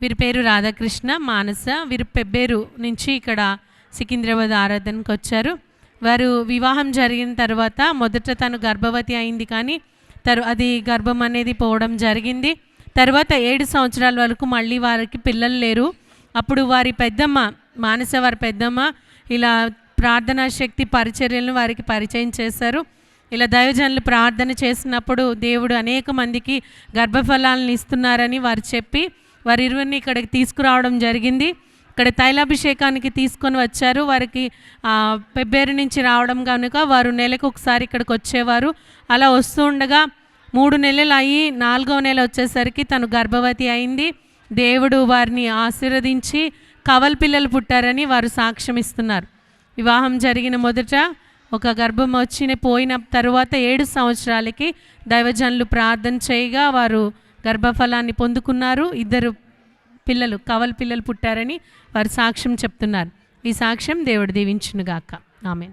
వీరి పేరు రాధాకృష్ణ మానస వీరు పెబ్బేరు నుంచి ఇక్కడ సికింద్రాబాద్ ఆరాధనకు వచ్చారు. వారు వివాహం జరిగిన తర్వాత మొదట తను గర్భవతి అయింది కానీ తరు అది గర్భం అనేది పోవడం జరిగింది. తర్వాత ఏడు సంవత్సరాల వరకు మళ్ళీ వారికి పిల్లలు లేరు. అప్పుడు వారి పెద్దమ్మ మానస వారి పెద్దమ్మ ఇలా ప్రార్థనా శక్తి పరిచర్యలను వారికి పరిచయం చేశారు. ఇలా దైవజనులు ప్రార్థన చేసినప్పుడు దేవుడు అనేక మందికి గర్భఫలాలను ఇస్తున్నారని వారు చెప్పి వారి ఇరువురిని ఇక్కడికి తీసుకురావడం జరిగింది. ఇక్కడ తైలాభిషేకానికి తీసుకొని వచ్చారు. వారికి పెబ్బేరు నుంచి రావడం కనుక వారు నెలకు ఒకసారి ఇక్కడికి వచ్చేవారు. అలా వస్తూ ఉండగా మూడు నెలలు అయ్యి నాలుగవ నెల వచ్చేసరికి తను గర్భవతి అయింది. దేవుడు వారిని ఆశీర్వదించి కవల పిల్లలు పుట్టారని వారు సాక్ష్యం ఇస్తున్నారు. వివాహం జరిగిన మొదట ఒక గర్భం వచ్చిన పోయిన తరువాత ఏడు సంవత్సరాలకి దైవజనులు ప్రార్థన చేయగా వారు గర్భఫలాన్ని పొందుకున్నారు. ఇద్దరు పిల్లలు కవల పిల్లలు పుట్టారని వారు సాక్ష్యం చెప్తున్నారు. ఈ సాక్ష్యం దేవుడు దీవించునుగాక. ఆమె